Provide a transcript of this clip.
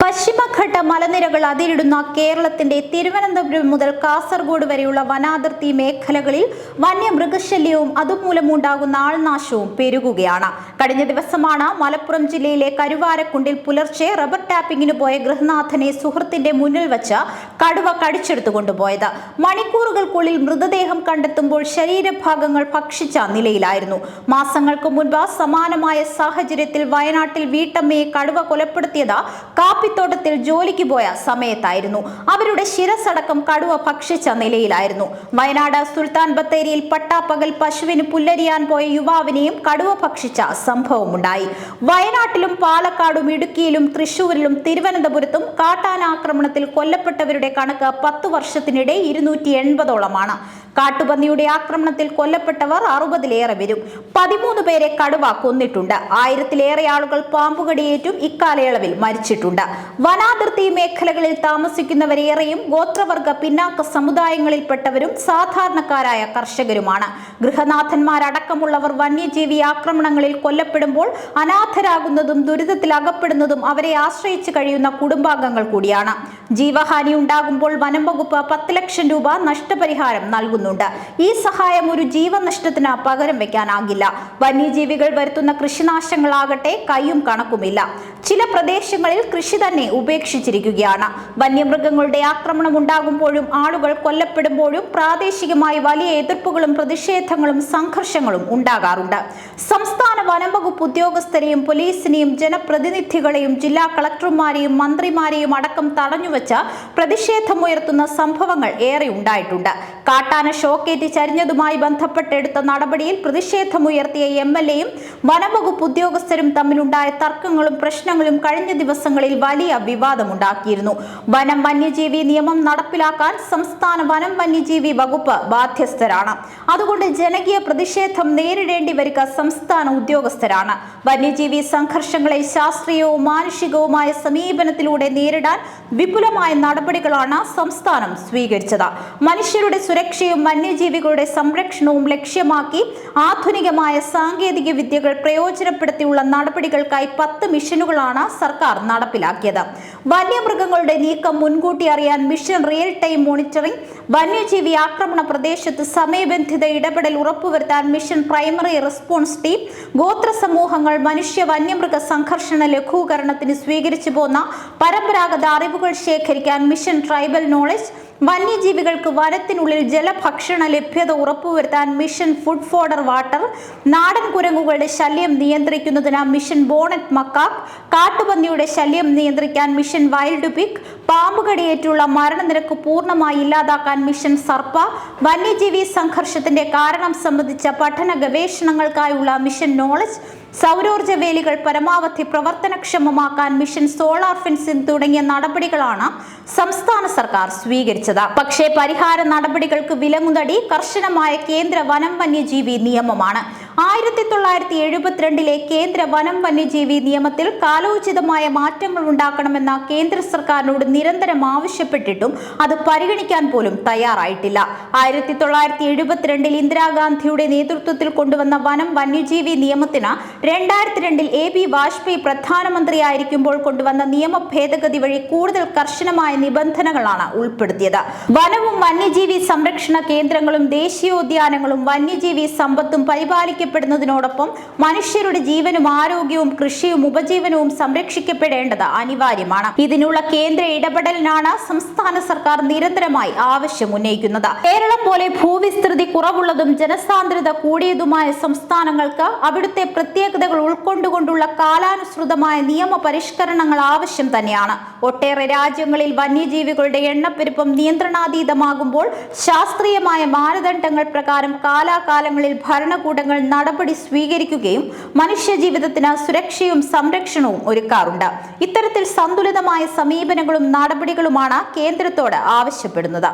പശ്ചിമഘട്ട മലനിരകൾ അതിരിടുന്ന കേരളത്തിന്റെ തിരുവനന്തപുരം മുതൽ കാസർഗോഡ് വരെയുള്ള വനാതിർത്തി മേഖലകളിൽ വന്യമൃഗശല്യവും അതുമൂലമുണ്ടാകുന്ന ആൾനാശവും പെരുകുകയാണ്. കഴിഞ്ഞ ദിവസമാണ് മലപ്പുറം ജില്ലയിലെ കരുവാരക്കുണ്ടിൽ പുലർച്ചെ റബ്ബർ ടാപ്പിങ്ങിന് പോയ ഗൃഹനാഥനെ സുഹൃത്തിന്റെ മുന്നിൽ വച്ച് കടുവ കടിച്ചെടുത്തു കൊണ്ടുപോയത്. മണിക്കൂറുകൾക്കുള്ളിൽ മൃതദേഹം കണ്ടെത്തുമ്പോൾ ശരീരഭാഗങ്ങൾ ഭക്ഷിച്ച നിലയിലായിരുന്നു. മാസങ്ങൾക്ക് മുൻപ് സമാനമായ സാഹചര്യത്തിൽ വയനാട്ടിൽ വീട്ടമ്മയെ കടുവ കൊലപ്പെടുത്തിയത് കാപ്പിത്തോട്ടത്തിൽ ജോലിക്ക് പോയ സമയത്തായിരുന്നു. അവരുടെ ശിരസടക്കം കടുവ ഭക്ഷിച്ച നിലയിലായിരുന്നു. വയനാട് സുൽത്താൻ ബത്തേരിയിൽ പട്ടാപ്പകൽ പശുവിന് പുല്ലരിയാൻ പോയ യുവാവിനെയും കടുവ ഭക്ഷിച്ച സംഭവമുണ്ടായി. വയനാട്ടിലും പാലക്കാടും ഇടുക്കിയിലും തൃശൂരിലും തിരുവനന്തപുരത്തും കാട്ടാനാക്രമണത്തിൽ കൊല്ലപ്പെട്ടവരുടെ കണക്ക് പത്ത് വർഷത്തിനിടെ ഇരുന്നൂറ്റി എൺപതോളമാണ്. കാട്ടുപന്നിയുടെ ആക്രമണത്തിൽ കൊല്ലപ്പെട്ടവർ അറുപതിലേറെ വരും പതിമൂന്ന് പേരെ കടുവ കൊന്നിട്ടുണ്ട്. ആയിരത്തിലേറെ ആളുകൾ പാമ്പുകടിയേറ്റും ഇക്കാലയളവിൽ മരിച്ചിട്ടുണ്ട്. വനാതിർത്തി മേഖലകളിൽ താമസിക്കുന്നവരേറെയും ഗോത്രവർഗ പിന്നാക്ക സമുദായങ്ങളിൽപ്പെട്ടവരും സാധാരണക്കാരായ കർഷകരുമാണ്. ഗൃഹനാഥന്മാരടക്കമുള്ളവർ വന്യജീവി ആക്രമണങ്ങളിൽ കൊല്ലപ്പെടുമ്പോൾ അനാഥരാകുന്നതും ദുരിതത്തിൽ അകപ്പെടുന്നതും അവരെ ആശ്രയിച്ചു കഴിയുന്ന കുടുംബാംഗങ്ങൾ കൂടിയാണ്. ജീവഹാനി ഉണ്ടാകുമ്പോൾ വനം വകുപ്പ് പത്ത് ലക്ഷം രൂപ നഷ്ടപരിഹാരം നൽകുന്നുണ്ട് ഈ സഹായം ഒരു ജീവൻ നഷ്ടത്തിന് പകരം വെക്കാനാകില്ല. വന്യജീവികൾ വരുത്തുന്ന കൃഷിനാശങ്ങളാകട്ടെ കൈയും കണക്കുമില്ല. ചില പ്രദേശങ്ങളിൽ കൃഷി തന്നെ ഉപേക്ഷിച്ചിരിക്കുകയാണ്. വന്യമൃഗങ്ങളുടെ ആക്രമണം ഉണ്ടാകുമ്പോഴും ആളുകൾ കൊല്ലപ്പെടുമ്പോഴും പ്രാദേശികമായി വലിയ എതിർപ്പുകളും പ്രതിഷേധങ്ങളും സംഘർഷങ്ങളും ഉണ്ടാകാറുണ്ട്. സംസ്ഥാന വനംവകുപ്പ് ഉദ്യോഗസ്ഥരെയും പോലീസിനെയും ജനപ്രതിനിധികളെയും ജില്ലാ കളക്ടർമാരെയും മന്ത്രിമാരെയും അടക്കം തടഞ്ഞുവച്ച് പ്രതിഷേധമുയർത്തുന്ന സംഭവങ്ങൾ ഏറെ ഉണ്ടായിട്ടുണ്ട്. കാട്ടാന ഷോക്കേറ്റ് ചരിഞ്ഞതുമായി ബന്ധപ്പെട്ടെടുത്ത നടപടിയിൽ പ്രതിഷേധമുയർത്തിയ എം എൽ എയും വനംവകുപ്പ് ഉദ്യോഗസ്ഥരും തമ്മിലുണ്ടായ തർക്കങ്ങളും പ്രശ്നങ്ങളും കഴിഞ്ഞ ദിവസങ്ങളിൽ വലിയ വിവാദമുണ്ടാക്കിയിരുന്നു. വനം വന്യജീവി നിയമം നടപ്പിലാക്കാൻ സംസ്ഥാന വനം വന്യജീവി വകുപ്പ് ബാധ്യസ്ഥരാണ്. അതുകൊണ്ട് ജനകീയ പ്രതിഷേധം നേരിടേണ്ടി വരിക സംസ്ഥാന ഉദ്യോഗസ്ഥരാണ്. വന്യജീവി സംഘർഷങ്ങളെ ശാസ്ത്രീയവും മാനുഷികവുമായ സമീപനത്തിലൂടെ നേരിടാൻ വിപുലമായ നടപടികളാണ് സംസ്ഥാനം സ്വീകരിച്ചത്. മനുഷ്യരുടെ സുരക്ഷയും വന്യജീവികളുടെ സംരക്ഷണവും ലക്ഷ്യമാക്കി ആധുനികമായ സാങ്കേതിക വിദ്യകൾ പ്രയോജനപ്പെടുത്തിയുള്ള നടപടികൾക്കായി പത്ത് മിഷനുകളാണ് സർക്കാർ നടപ്പിലാക്കിയത്. വന്യമൃഗങ്ങളുടെ നീക്കം മുൻകൂട്ടി അറിയാൻ മിഷൻ റിയൽ ടൈം മോണിറ്ററിംഗ് വന്യജീവി ആക്രമണ പ്രദേശത്ത് സമയബന്ധിത ഇടപെടൽ ഉറപ്പുവരുത്താൻ മിഷൻ പ്രൈമറി റെസ്പോൺസ് ടീം ഗോത്ര സമൂഹങ്ങൾ മനുഷ്യ വന്യമൃഗ സംഘർഷണ ലഘൂകരണത്തിന് സ്വീകരിച്ചു പോന്ന പരമ്പരാഗത അറിവുകൾ ശേഖരിക്കാൻ മിഷൻ ട്രൈബൽ നോളജ് വന്യജീവികൾക്ക് വനത്തിനുള്ളിൽ ജലഭക്ഷണ ലഭ്യത ഉറപ്പുവരുത്താൻ മിഷൻ ഫുഡ് ഫോഡർ വാട്ടർ നാടൻ കുരങ്ങുകളുടെ ശല്യം നിയന്ത്രിക്കുന്നതിന് മിഷൻ ബോണറ്റ് മക്കാക്ക് കാട്ടുപന്നിയുടെ ശല്യം നിയന്ത്രിക്കാൻ മിഷൻ വൈൽഡ് പിക് പാമ്പുകടിയേറ്റുള്ള മരണനിരക്ക് പൂർണമായി ഇല്ലാതാക്കാൻ മിഷൻ സർപ്പ വന്യജീവി സംഘർഷത്തിന്റെ കാരണം സംബന്ധിച്ച പഠന ഗവേഷണങ്ങൾക്കായുള്ള മിഷൻ നോളജ് സൗരോർജ വേലികൾ പരമാവധി പ്രവർത്തനക്ഷമമാക്കാൻ മിഷൻ സോളാർ ഫെൻസിംഗ് തുടങ്ങിയ നടപടികളാണ് സംസ്ഥാന സർക്കാർ സ്വീകരിച്ചത്. പക്ഷേ പരിഹാര നടപടികൾക്ക് വിലങ്ങുതടി കർശനമായ കേന്ദ്ര വനം വന്യജീവി നിയമമാണ്. ആയിരത്തി തൊള്ളായിരത്തി എഴുപത്തിരണ്ടിലെ കേന്ദ്ര വനം വന്യജീവി നിയമത്തിൽ കാലോചിതമായ മാറ്റങ്ങൾ ഉണ്ടാക്കണമെന്ന കേന്ദ്ര സർക്കാരിനോട് നിരന്തരം ആവശ്യപ്പെട്ടിട്ടും അത് പരിഗണിക്കാൻ പോലും തയ്യാറായിട്ടില്ല. ആയിരത്തി തൊള്ളായിരത്തി എഴുപത്തിരണ്ടിൽ ഇന്ദിരാഗാന്ധിയുടെ നേതൃത്വത്തിൽ കൊണ്ടുവന്ന വനം വന്യജീവി നിയമത്തിന് രണ്ടായിരത്തി രണ്ടിൽ എ ബി വാജ്പേയി പ്രധാനമന്ത്രിയായിരിക്കുമ്പോൾ കൊണ്ടുവന്ന നിയമ ഭേദഗതി വഴി കൂടുതൽ കർശനമായ നിബന്ധനകളാണ് ഉൾപ്പെടുത്തിയത്. വനവും വന്യജീവി സംരക്ഷണ കേന്ദ്രങ്ങളും ദേശീയോദ്യാനങ്ങളും വന്യജീവി സമ്പത്തും പരിപാലിക്കപ്പെടുന്നതിനോടൊപ്പം മനുഷ്യരുടെ ജീവനും ആരോഗ്യവും കൃഷിയും ഉപജീവനവും സംരക്ഷിക്കപ്പെടേണ്ടത് അനിവാര്യമാണ്. ഇതിനുള്ള കേന്ദ്ര ഇടപെടലിനാണ് സംസ്ഥാന സർക്കാർ നിരന്തരമായി ആവശ്യം ഉന്നയിക്കുന്നത്. കേരളം പോലെ ഭൂവിസ്തൃതി കുറവുള്ളതും ജനസാന്ദ്രത കൂടിയതുമായ സംസ്ഥാനങ്ങൾക്ക് അവിടുത്തെ പ്രത്യേകതകൾ ഉൾക്കൊണ്ടുകൊണ്ടുള്ള കാലാനുസൃതമായ നിയമ പരിഷ്കരണങ്ങൾ ആവശ്യം തന്നെയാണ്. ഒട്ടേറെ രാജ്യങ്ങളിൽ വന്യജീവികളുടെ എണ്ണപ്പെരുപ്പം നിയന്ത്രണാതീതമാകുമ്പോൾ ശാസ്ത്രീയമായ മാനദണ്ഡങ്ങൾ പ്രകാരം കാലാകാലങ്ങളിൽ ഭരണകൂടങ്ങൾ നടപടി സ്വീകരിക്കുകയും മനുഷ്യജീവിതത്തിന് സുരക്ഷയും സംരക്ഷണവും ഒരുക്കാറുണ്ട്. ഇത്തരത്തിൽ സന്തുലിതമായ സമീപനങ്ങളും നടപടികളുമാണ് കേന്ദ്രത്തോട് ആവശ്യപ്പെടുന്നത്.